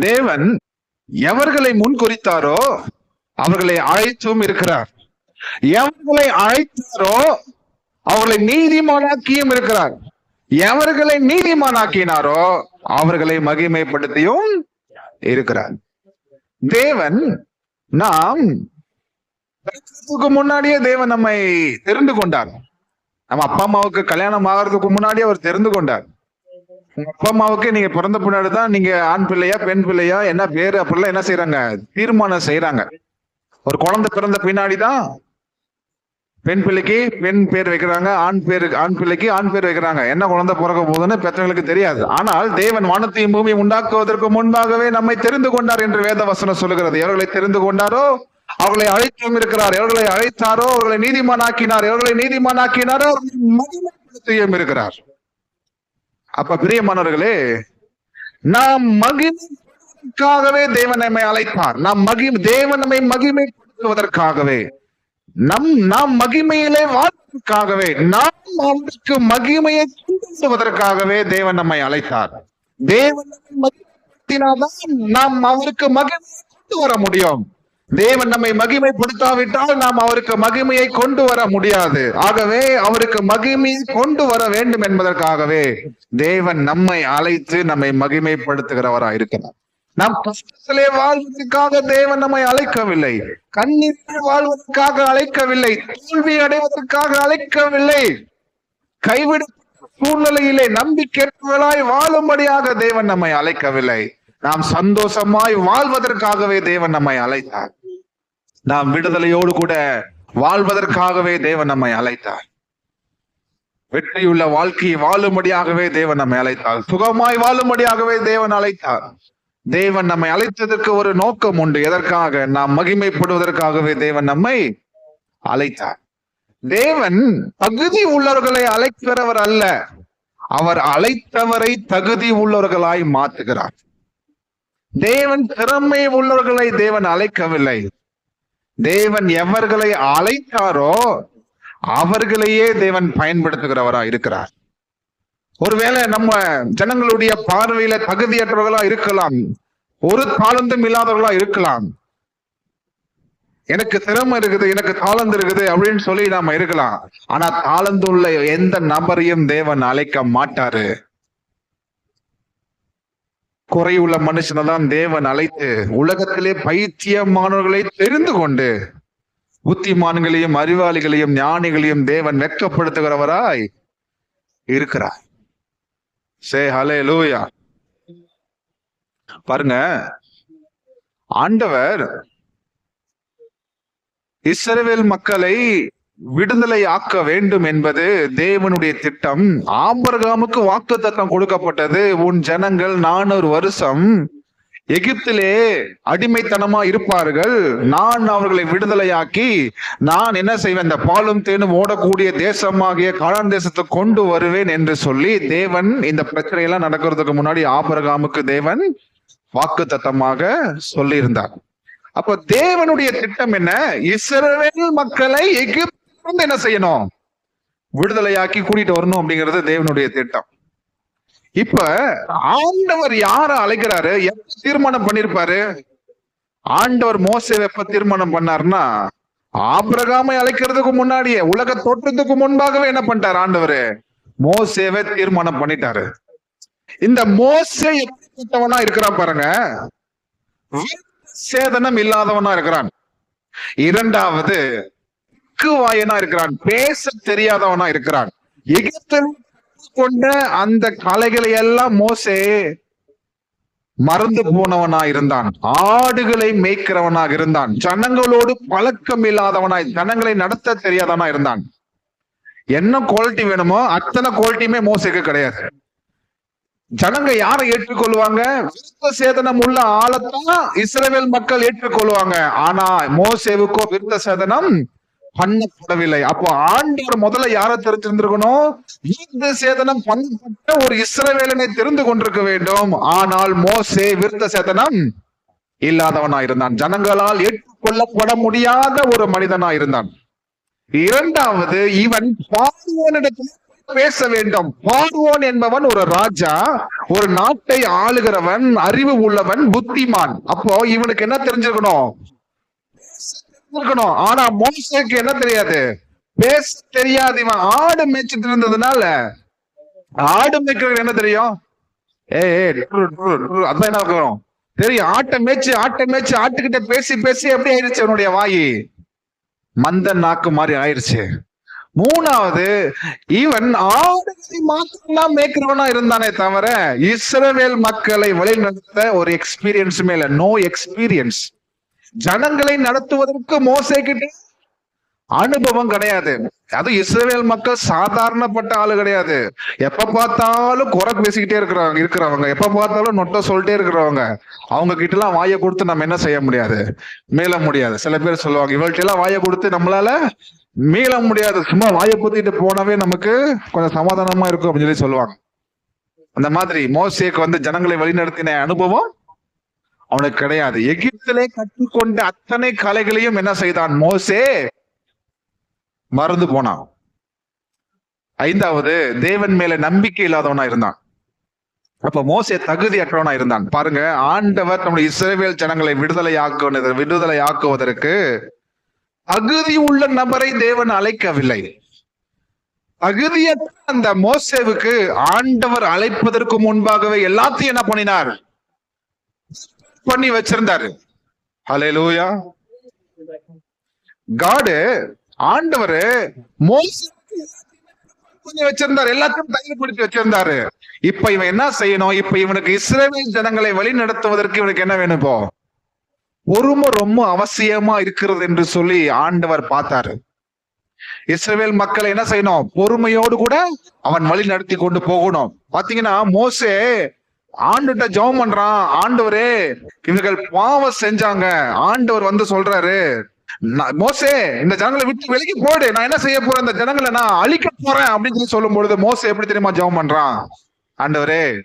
தேவன் எவர்களை முன்குறித்தாரோ அவர்களை அழைத்தும் இருக்கிறார். எவர்களை அழைத்தாரோ அவர்களை நீதிமானாக்கியும் இருக்கிறார். எவர்களை நீதிமானாக்கினாரோ அவர்களை மகிமைப்படுத்தியும் இருக்கிறார். தேவன் நாம் முன்னாடியே தேவன் நம்மை தெரிந்து கொண்டார். நம்ம அப்பா அம்மாவுக்கு கல்யாணம் ஆகிறதுக்கு முன்னாடியே அவர் தெரிந்து கொண்டார். உங்க அப்பா அம்மாவுக்கு நீங்க பிறந்த பின்னாடி தான் நீங்க ஆண் பிள்ளையா பெண் பிள்ளையா என்ன பேரு அப்படிலாம் என்ன செய்யறாங்க தீர்மானம் செய்யறாங்க ஒரு குழந்தை பிறந்த பின்னாடி தான் பெண் பிள்ளைக்கு பெண் பேர் வைக்கிறாங்க ஆண் பேருக்கு ஆண் பிள்ளைக்கு ஆண் பேர் வைக்கிறாங்க. என்ன குழந்தை பிறக்க போகுதுன்னு பெற்றவங்களுக்கு தெரியாது. ஆனால் தேவன் வானத்தையும் பூமி உண்டாக்குவதற்கு முன்பாகவே நம்மை தெரிந்து கொண்டார் என்று வேத வசனம் சொல்லுகிறது. எவர்களை தெரிந்து கொண்டாரோ? அவர்களை அழைத்தும் இருக்கிறார். எவர்களை அழைத்தாரோ? அவர்களை நீதிமானாக்கினார். எவர்களை நீதிமானாக்கினாரோ? அவர்களை மகிமைப்படுத்தியும் இருக்கிறார். அப்ப பிரியமானவர்களே நாம் மகிமைக்காகவே தேவன் நம்மை அழைத்தார் நாம் மகி தேவன் நம்மை மகிமைப்படுத்துவதற்காகவே. நம் நாம் மகிமையிலே வாழ்வதற்காகவே நாம் அவருக்கு மகிமையை கொண்டு தேவன் நம்மை அழைத்தார். தேவன் நாம் அவருக்கு மகிமையை கொண்டு வர முடியும். தேவன் நம்மை மகிமைப்படுத்தாவிட்டால் நாம் அவருக்கு மகிமையை கொண்டு வர முடியாது. ஆகவே அவருக்கு மகிமையை கொண்டு வர வேண்டும் என்பதற்காகவே தேவன் நம்மை அழைத்து நம்மை மகிமைப்படுத்துகிறவராய் இருக்கிறார். நாம் கஷ்டத்திலே வாழ்வதற்காக தேவன் நம்மை அழைக்கவில்லை. கண்ணீரில் வாழ்வதற்காக அழைக்கவில்லை. தோல்வி அடைவதற்காக அழைக்கவில்லை. கைவிட சூழ்நிலையிலே நம்பிக்கையற்றவர்களாய் வாழும்படியாக தேவன் நம்மை அழைக்கவில்லை. நாம் சந்தோஷமாய் வாழ்வதற்காகவே தேவன் நம்மை அழைத்தார். நாம் விடுதலையோடு கூட வாழ்வதற்காகவே தேவன் நம்மை அழைத்தார். வெற்றியுள்ள வாழ்க்கையை வாழும்படியாகவே தேவன் நம்மை அழைத்தார். சுகமாய் வாழும்படியாகவே தேவன் அழைத்தார். தேவன் நம்மை அழைத்ததற்கு ஒரு நோக்கம் உண்டு. எதற்காக? நாம் மகிமைப்படுவதற்காகவே தேவன் நம்மை அழைத்தார். தேவன் தகுதி உள்ளவர்களை அழைக்கிறவர் அல்ல. அவர் அழைத்தவரை தகுதி உள்ளவர்களாய் மாற்றுகிறார். தேவன் திறமை உள்ளவர்களை தேவன் அழைக்கவில்லை. தேவன் எவர்களை அழைத்தாரோ அவர்களையே தேவன் பயன்படுத்துகிறவரா இருக்கிறார். ஒருவேளை நம்ம ஜனங்களுடைய பார்வையில தகுதியற்றவர்களா இருக்கலாம். ஒரு தாளந்தும் இல்லாதவர்களா இருக்கலாம். எனக்கு திறமை இருக்குது எனக்கு தாளந்து இருக்குது அப்படின்னு சொல்லி நாம இருக்கலாம். ஆனா தாளந்து உள்ள எந்த நபரையும் தேவன் அழைக்க மாட்டாரு. குறையுள்ள மனுஷனை தான் தேவன் அழைத்து உலகத்திலே பைத்தியமானவர்களை தெரிந்து கொண்டு புத்திமான்களையும் அறிவாளிகளையும் ஞானிகளையும் தேவன் வெக்கப்படுத்துகிறவராய் இருக்கிறார். சே ஹலே லூயா பாருங்க. ஆண்டவர் இஸ்ரவேல் மக்களை விடுதலை ஆக்க வேண்டும் என்பது தேவனுடைய திட்டம். ஆபரகாமுக்கு வாக்கு தத்தம் கொடுக்கப்பட்டது. உன் ஜனங்கள் நானூறு வருஷம் எகிப்திலே அடிமைத்தனமா இருப்பார்கள். நான் அவர்களை விடுதலையாக்கி நான் என்ன செய்வேன்? இந்த பாலும் தேனும் ஓடக்கூடிய தேசமாகிய காளான் தேசத்தை கொண்டு வருவேன் என்று சொல்லி தேவன் இந்த பிரச்சனையெல்லாம் நடக்கிறதுக்கு முன்னாடி ஆபரகாமுக்கு தேவன் வாக்கு தத்தமாக சொல்லியிருந்தார். அப்ப தேவனுடைய திட்டம் என்ன? இஸ்ரவேல் மக்களை எகிப்து எகிப்திலிருந்து என்ன செய்யணும்? விடுதலையாக்கி கூட்டிட்டு வரணும் அப்படிங்கிறது தேவனுடைய திட்டம். இப்ப ஆண்டவர் யார அழைக்கிறாரு? எப்ப தீர்மானம் பண்ணிருப்பாரு? ஆண்டவர் மோசே எப்ப தீர்மானம் பண்ணாருன்னா ஆபிரகாமை அழைக்கிறதுக்கு முன்னாடியே உலக தோற்றத்துக்கு முன்பாகவே என்ன பண்ணிட்டாரு ஆண்டவர்? மோசேவை தீர்மானம் பண்ணிட்டாரு. இந்த மோசே எப்படிப்பட்டவனா இருக்கிறான் பாருங்க. சேதனம் இல்லாதவனா இருக்கிறான். இரண்டாவது வாயனா இருக்கிறான். பேச தெரியாதவனா இருக்கிறான். எகிப்தில் கொண்ட அந்த கலைகளை எல்லாம் மோசே மறந்து போனவனா இருந்தான். ஆடுகளை மேய்க்கிறவனாக இருந்தான். ஜனங்களோடு பழக்கம் இல்லாதவனாய் ஜனங்களை நடத்த தெரியாதவனா இருந்தான். என்ன குவாலிட்டி வேணுமோ அத்தனை குவாலிட்டியுமே மோசைக்கு கிடையாது. ஜனங்க யாரை ஏற்றுக்கொள்வாங்க? விருத்த சேதனம் உள்ள ஆளத்தான் இஸ்ரேல் மக்கள் ஏற்றுக்கொள்வாங்க. ஆனா மோசேவுக்கோ விருத்த சேதனம் பண்ணப்படவில்லை. அப்போ ஆண்டவர் முதல்ல யார தெரிஞ்சிருந்திருக்கணும்? யுத்த சேதனம் பண்ணப்பட்ட ஒரு இஸ்ரவேலனை தெரிந்து கொண்டிருக்க வேண்டும். ஆனால் மோசே விருத்த சேதனம் இல்லாதவனா இருந்தான். ஜனங்களால் ஏற்றுக்கொள்ளப்பட முடியாத ஒரு மனிதனா இருந்தான். இரண்டாவது இவன் பார்வோனிடத்தில் பேச வேண்டும். பார்வோன் என்பவன் ஒரு ராஜா ஒரு நாட்டை ஆளுகிறவன் அறிவு உள்ளவன் புத்திமான். அப்போ இவனுக்கு என்ன தெரிஞ்சிருக்கணும்? இருக்கணும். ஆனா மோசேக்கு என்ன தெரியாது? பேச தெரியாது. இவன் ஆடு மேய்ச்சிட்டு இருந்ததுனால. ஆடு மேய்க்கிறவங்க என்ன தெரியும்? ஏய் அதான் என்ன இருக்கணும் தெரியும். ஆட்டை மேய்ச்சி ஆட்டை மேய்ச்சு ஆட்டுக்கிட்ட பேசி பேசி எப்படி ஆயிடுச்சு அவனுடைய வாய்? மந்த நாக்கு மாதிரி ஆயிடுச்சு மூணாவது இவன் ஆடுகளை மாத்திரம்தான் மேய்க்கிறவனா இருந்தானே தவிர இஸ்ரவேல் மக்களை வழிநடத்த ஒரு எக்ஸ்பீரியன்ஸுமே இல்லை. நோ எக்ஸ்பீரியன்ஸ் ஜனங்களை நடத்துவதற்கு மோசை கிட்ட அனுபவம் கிடையாது. அது இஸ்ரேல் மக்கள் சாதாரணப்பட்ட ஆளு கிடையாது. எப்ப பார்த்தாலும் குறை பேசிக்கிட்டே இருக்கிறவங்க இருக்கிறவங்க. எப்ப பார்த்தாலும் நொட்ட சொல்லிட்டே இருக்கிறவங்க. அவங்க கிட்ட எல்லாம் வாயை கொடுத்து நம்ம என்ன செய்ய முடியாது? மீள முடியாது. சில பேர் சொல்லுவாங்க இவள்கிட்ட எல்லாம் வாயை கொடுத்து நம்மளால மீள முடியாது. சும்மா வாயை குத்திட்டு போனாவே நமக்கு கொஞ்சம் சமாதானமா இருக்கும் அப்படின்னு சொல்லி சொல்லுவாங்க. அந்த மாதிரி மோசேக்கு வந்து ஜனங்களை வழிநடத்தின அனுபவம் அவனுக்கு கிடையாது. எகிப்திலே கற்றுக்கொண்ட அத்தனை கலைகளையும் என்ன செய்தான்? மோசே மறந்து போனான். ஐந்தாவது தேவன் மேல நம்பிக்கை இல்லாதவனா இருந்தான். அப்ப மோசே தகுதியற்றவனா இருந்தான். பாருங்க ஆண்டவர் நம்முடைய இஸ்ரேவேல் ஜனங்களை விடுதலை ஆக்குவதற்கு விடுதலை ஆக்குவதற்கு தகுதி உள்ள நபரை தேவன் அழைக்கவில்லை. தகுதியற்ற அந்த மோசேவுக்கு ஆண்டவர் அழைப்பதற்கு முன்பாகவே எல்லாத்தையும் என்ன பண்ணினார்? பண்ணி வச்சிருந்தாரு. ஹalleluya காடு ஆண்டவர் பண்ணி வச்சிருந்தாரு. எல்லாத்தையும் தயார்படுத்தி வச்சிருந்தாரு. இப்ப இவன் என்ன செய்யணும்? இப்ப இவனுக்கு இஸ்ரேல் ஜனங்களை வழி நடத்துவதற்கு இவனுக்கு என்ன வேணும் இப்போ? பொறுமை ரொம்ப அவசியமா இருக்கிறது என்று சொல்லி ஆண்டவர் பார்த்தாரு. இஸ்ரேல் மக்களை என்ன செய்யணும்? பொறுமையோடு கூட அவன் வழி நடத்தி கொண்டு போகணும். பாத்தீங்கன்னா மோசே ஆண்டுகிட்ட ஜெபம் பண்றான். ஆண்டவரே இவர்கள் பாவம் செஞ்சாங்க. ஆண்டவர் வந்து சொல்றாரு "நான் மோசே இந்த ஜனங்களை விட்டு விலகி போடு. நான் என்ன செய்ய போறேன்? இந்த ஜனங்களை நான் அழிக்க போறேன். அப்படின்னு சொல்லி சொல்லும் பொழுது மோசே எப்படி தெரியுமா ஜெபம் பண்றான்? ஆண்டவரே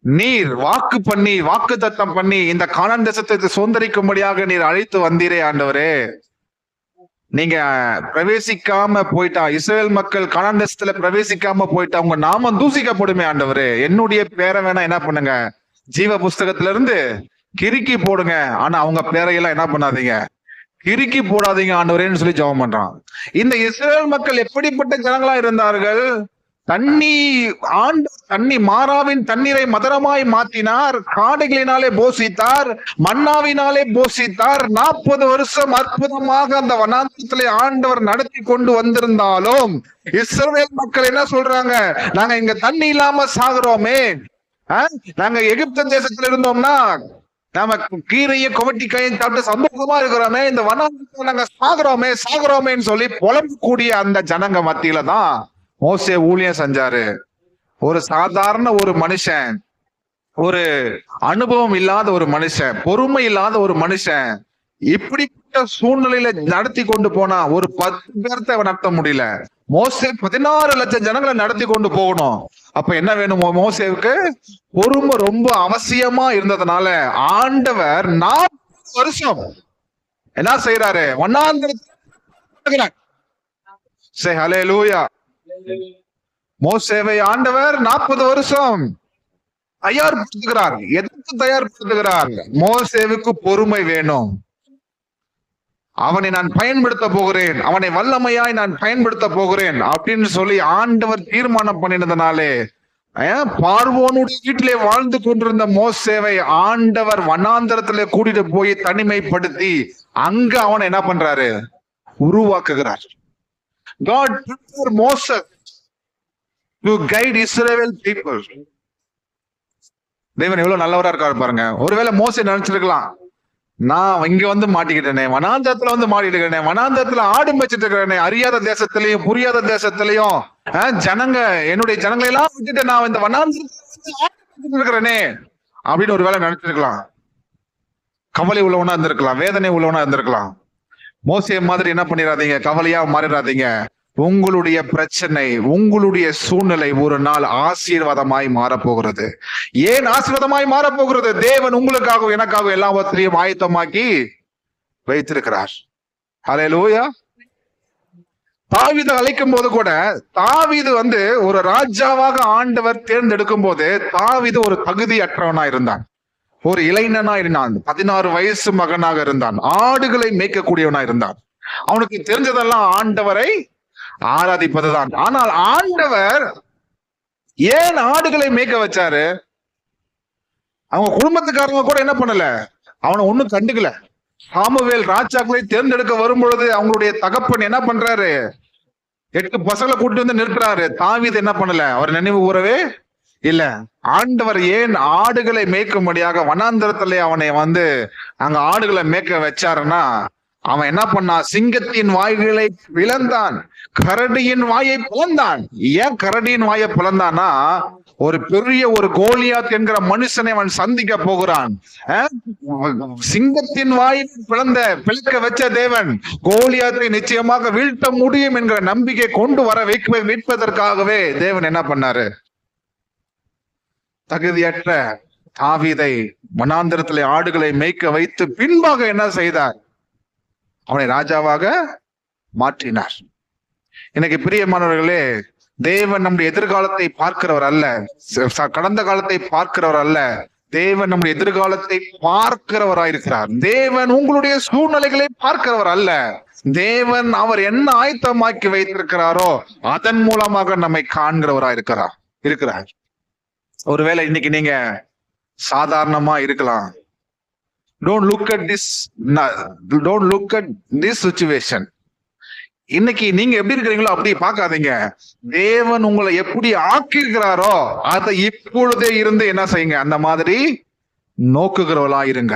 நீர் வாக்கு பண்ணி வாக்கு தத்தம் பண்ணி இந்த கானான் தேசத்தை சுதந்திரிக்கும்படியாக நீர் அழைத்து வந்தீரே ஆண்டவரே. நீங்க பிரவேசிக்காம போயிட்டா இஸ்ரேல் மக்கள் கானான் தேசத்துல பிரவேசிக்காம போயிட்டா உங்க நாமம் தூசிக்கப்படுமே ஆண்டவரு. என்னுடைய பேரை வேணா என்ன பண்ணுங்க? ஜீவ புஸ்தகத்துல இருந்து கிறுக்கி போடுங்க. ஆனா அவங்க பேரையெல்லாம் என்ன பண்ணாதீங்க? கிறுக்கி போடாதீங்க ஆண்டவரேன்னு சொல்லி ஜெபம் பண்றான். இந்த இஸ்ரேல் மக்கள் எப்படிப்பட்ட ஜனங்களா இருந்தார்கள்? தண்ணி ஆண்டு தண்ணி மாறாவின் தண்ணீரை மதுரமாய் மாத்தினார். காடுகளினாலே போஷித்தார் மன்னாவினாலே போஷித்தார். நாற்பது வருஷம் அற்புதமாக அந்த வனாந்தரத்திலே ஆண்டவர் நடத்தி கொண்டு வந்திருந்தாலும் இஸ்ரவேல் மக்கள் என்ன சொல்றாங்க? நாங்க இங்க தண்ணி இல்லாம சாகுறோமே. நாங்க எகிப்த தேசத்துல இருந்தோம்னா நாம கீரையை கொவட்டி கையும் சாப்பிட்டு சந்தோஷமா இருக்கிறோமே. இந்த வனாந்தரத்துல நாங்க சாகுறோமே சாகுறோமேன்னு சொல்லி புலம்பக்கூடிய அந்த ஜனங்க மத்தியில தான் மோசே ஊழியம் செஞ்சாரு. ஒரு சாதாரண ஒரு மனுஷன் ஒரு அனுபவம் இல்லாத ஒரு மனுஷன் பொறுமை இல்லாத ஒரு மனுஷன் இப்படிப்பட்ட சூழ்நிலையில நடத்தி கொண்டு போனா ஒரு பத்து பேர்த்த நடத்த முடியல. மோசே பதினாறு லட்சம் ஜனங்களை நடத்தி கொண்டு போகணும். அப்ப என்ன வேணும் மோசேவுக்கு? பொறுமை ரொம்ப அவசியமா இருந்ததுனால ஆண்டவர் நாற்பது வருஷம் என்ன செய்யறாரு ஒன்னாந்திர சே ஹலே லூயா மோசேவை ஆண்டவர் நாற்பது வருஷம் தயார்படுத்துகிறார். எதற்கு தயார்படுத்துகிறார்? மோசேவுக்கு பொறுமை வேணும். அவனை நான் பயன்படுத்த போகிறேன். அவனை வல்லமையாய் நான் பயன்படுத்த போகிறேன் அப்படின்னு சொல்லி ஆண்டவர் தீர்மானம் பண்ணினதுனாலே பார்வோனுடைய வீட்டிலே வாழ்ந்து கொண்டிருந்த மோசேவை ஆண்டவர் வனாந்தரத்திலே கூட்டிட்டு போய் தனிமைப்படுத்தி அங்க அவனை என்ன பண்றாரு? உருவாக்குகிறார். God prepared Moses to guide Israel people. தேவன் எவ்வளவு நல்லவரா இருக்காரு பாருங்க. ஒருவேளை மோச நினைச்சிருக்கலாம். நான் இங்க வந்து மாட்டிக்கிட்டேனே வனாந்தரத்துல வந்து மாட்டிக்கிட்டேனே வனாந்தரத்துல ஆடு மேய்ச்சிட்டு இருக்கிறேனே அறியாத தேசத்திலையும் புரியாத தேசத்திலையும் ஜனங்க என்னுடைய ஜனங்களை எல்லாம் விட்டுட்டு நான் இந்த வனாந்தரத்துல இருக்கிறேனே அப்படின்னு ஒருவேளை நினைச்சிருக்கலாம். கவலை உள்ளவனா இருந்திருக்கலாம் வேதனை உள்ளவனா இருந்திருக்கலாம். மோசிய மாதிரி என்ன பண்ணிடாதீங்க கவலையா மாறிடாதீங்க உங்களுடைய பிரச்சனை உங்களுடைய சூழ்நிலை ஒரு நாள் ஆசீர்வாதமாய் மாறப்போகிறது. ஏன் ஆசீர்வாதமாய் மாறப்போகிறது? தேவன் உங்களுக்காகவும் எனக்காகவும் எல்லாவற்றையும் ஆயத்தமாக்கி வைத்திருக்கிறார். ஹalleluya தாவீது அழைக்கும் போது கூட தாவீது வந்து ஒரு ராஜாவாக ஆண்டவர் தேர்ந்தெடுக்கும் போது தாவீது ஒரு தகுதியற்றவனா இருந்தான். ஒரு இளைஞனா இருந்தான். பதினாறு வயசு மகனாக இருந்தான். ஆடுகளை மேய்க்கக்கூடியவனா இருந்தான். அவனுக்கு தெரிஞ்சதெல்லாம் ஆண்டவரை ஆராதிப்பதுதான். ஆனால் ஆண்டவர் ஏன் ஆடுகளை மேய்க்க வச்சாரு? அவங்க குடும்பத்துக்காரங்க கூட என்ன பண்ணல? அவனை ஒண்ணும் கண்டுக்கல. சாமுவேல் ராஜாக்களை தேர்ந்தெடுக்க வரும் பொழுது அவங்களுடைய தகப்பன் என்ன பண்றாரு? எட்டு பசங்களை கூட்டிட்டு வந்து நிறுத்துறாரு. தாவித என்ன பண்ணல? அவர் நினைவு கூறவே இல்ல ஆண்டவர் ஏன் ஆடுகளை மேய்க்கும்படியாக வனாந்தரத்திலே அவனை வந்து அங்க ஆடுகளை மேய்க்க வச்சாருன்னா அவன் என்ன பண்ணான் சிங்கத்தின் வாய்களை விளந்தான் கரடியின் வாயை பிளந்தான். ஏன் கரடியின் வாயை பிளந்தானா ஒரு பெரிய ஒரு கோலியாத் என்கிற மனுஷனை அவன் சந்திக்க போகிறான். சிங்கத்தின் வாயை பிளந்த பிளக்க வச்ச தேவன் கோலியாத்தை நிச்சயமாக வீழ்த்த முடியும் என்கிற நம்பிக்கை கொண்டு வர வைக்க வைப்பதற்காகவே தேவன் என்ன பண்ணாரு? தகுதியற்ற தாவீதை மனாந்திரத்திலே ஆடுகளை மேய்க்க வைத்து பின்பாக என்ன செய்தார்? அவனை ராஜாவாக மாற்றினார். எனக்கு பிரியமானவர்களே தேவன் நம்முடைய எதிர்காலத்தை பார்க்கிறவர் அல்ல. கடந்த காலத்தை பார்க்கிறவர் அல்ல. தேவன் நம்முடைய எதிர்காலத்தை பார்க்கிறவராயிருக்கிறார். தேவன் உங்களுடைய சூழ்நிலைகளை பார்க்கிறவர் அல்ல. தேவன் அவர் என்ன ஆயத்தமாக்கி வைத்திருக்கிறாரோ அதன் மூலமாக நம்மை காண்கிறவராயிருக்கிறார் இருக்கிறார். ஒருவேளை இன்னைக்கு நீங்க சாதாரணமா இருக்கலாம். Don't look at this don't look at this situation இன்னைக்கு நீங்க எப்படி இருக்கிறீங்களோ அப்படி பார்க்காதீங்க. தேவன் உங்களை எப்படி ஆக்கியிருக்கிறாரோ அதை இப்பொழுதே இருந்து என்ன செய்யுங்க? அந்த மாதிரி நோக்குகிறவளா இருங்க